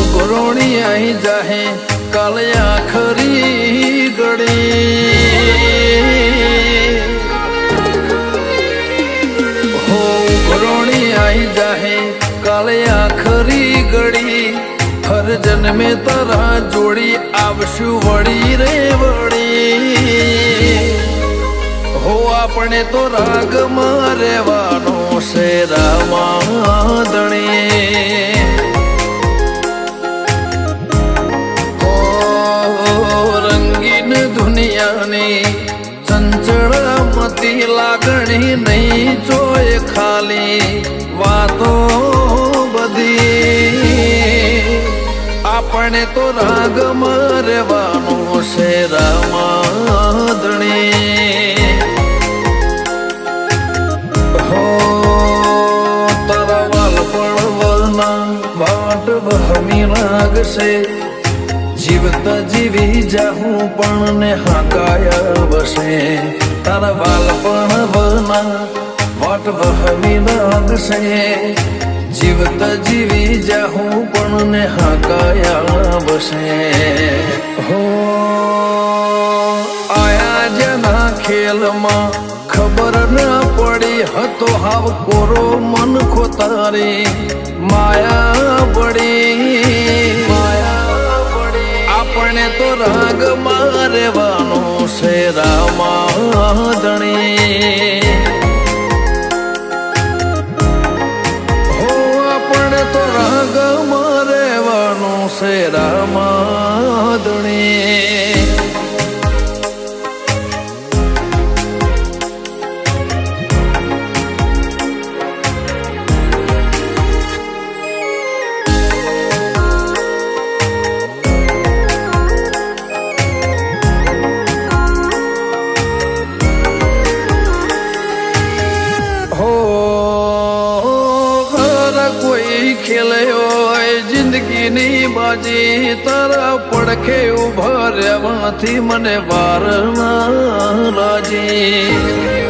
ઉગરોણી અહીં જાહે કાલયા ખરી ગળી હો, ઉગરોણી અહીં જાહે કાલયા ખરી ગડી હર જન્મે તારા જોડી આવશું વળી રે વળી. હો, આપણે તો રાગમાં રહેવા છે રામાદણી ઓ રંગીન દુનિયાની ચંચળમતી લાગણી નહીં જોય ખાલી વાતો બધી. આપણે તો રાગમાં રહેવાનું છે રામાદણી વહમી લાગશે. જીવતા જીવી જાહું પણ ને હાકાયા વસે તારા વાલ પણ વના વાટ વહમી લાગશે. જીવતા જીવી જાહું પણ ને હાકાયા વસે હો, આયા જના ખેલમાં ખબર ના પડી. હતો હાવ કોરો મન ખોતારી. માયા પડી તો રાગ રહેવાનું છે રામાધણી હો ખેલે જિંદગીની બાજી તારા પડખે ઊભા રહેવાથી મને વાર ના લાજી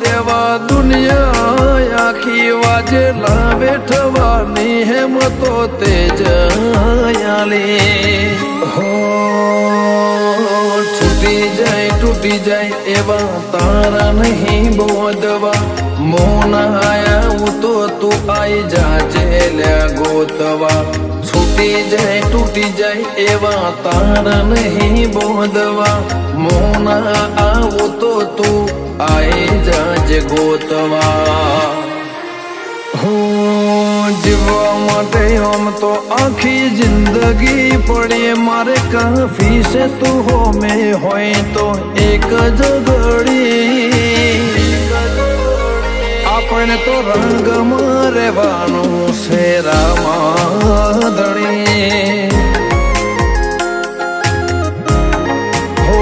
દેવા દુનિયા આખી વાજે લાવે થવાની હેમતો આલી હો, છૂટી જાય તૂટી જાય એવા તારા નહીં બોધવા. મોન આયા હું તો તું આઈ જાજે લ્યા ગોતવા. છૂટી જાય, તૂટી જાય એવા તારા નહીં બોધવા. મોન આવું તો તું આઈ જાજે ગોતવા. જીવવા માટે આમ તો આખી જિંદગી પડી મારે કાફી છે તું હો મેં હોય તો એક જ ઘડી આપણે તો રંગમાં રહેવાનું છે રામાધણી હો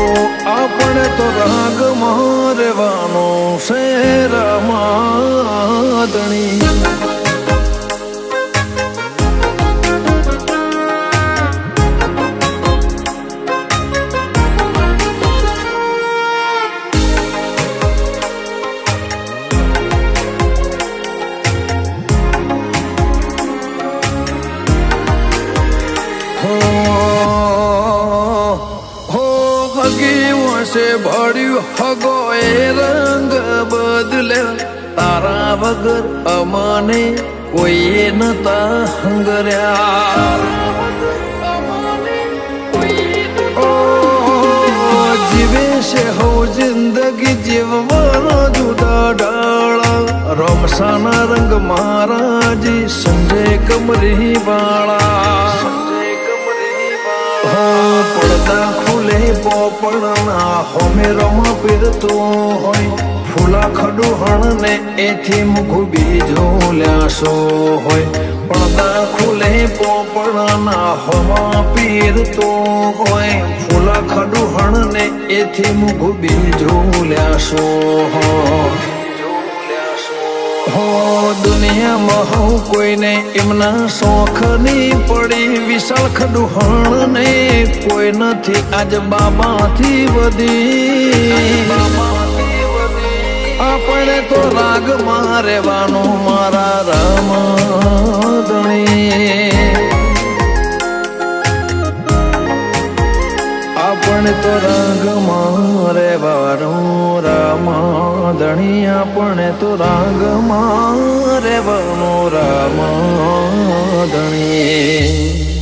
આપણે તો રાગમાં રહેવાનું છે રામાધણી હો વસે ભળ્યું હગો એ રંગ બદલે. તારા વગર અમાને કોઈએ નતા હંગર્યા. જીવે છે હો જિંદગી જીવવાનો જુદા ડાળા. રમસાના રંગ મહારાજી સંજય કમરી વાળા હો પડદા ખુલે પોપણના હોમે રમ પીરતો હોય, ફૂલા ખડુહણ ને એથી મુખું બીજું લ્યાસો હોય. પડદા ખુલે પોપણના હોમા પીરતો હોય, ફૂલા ખડુહણ ને એથી મુખું બીજું લ્યાસો હોય. હો, દુનિયામાં હું કોઈને એમના શોખ નહીં પડી વિશાળ ખડુહણ ને કોઈ નથી આજ બાબાથી વધી. આપણે તો રાગમાં રહેવાનું મારા રામ ધણી આપણે તો વાદણી આપણે તો રાગ રાગમાં રેવાનો રામ ધણી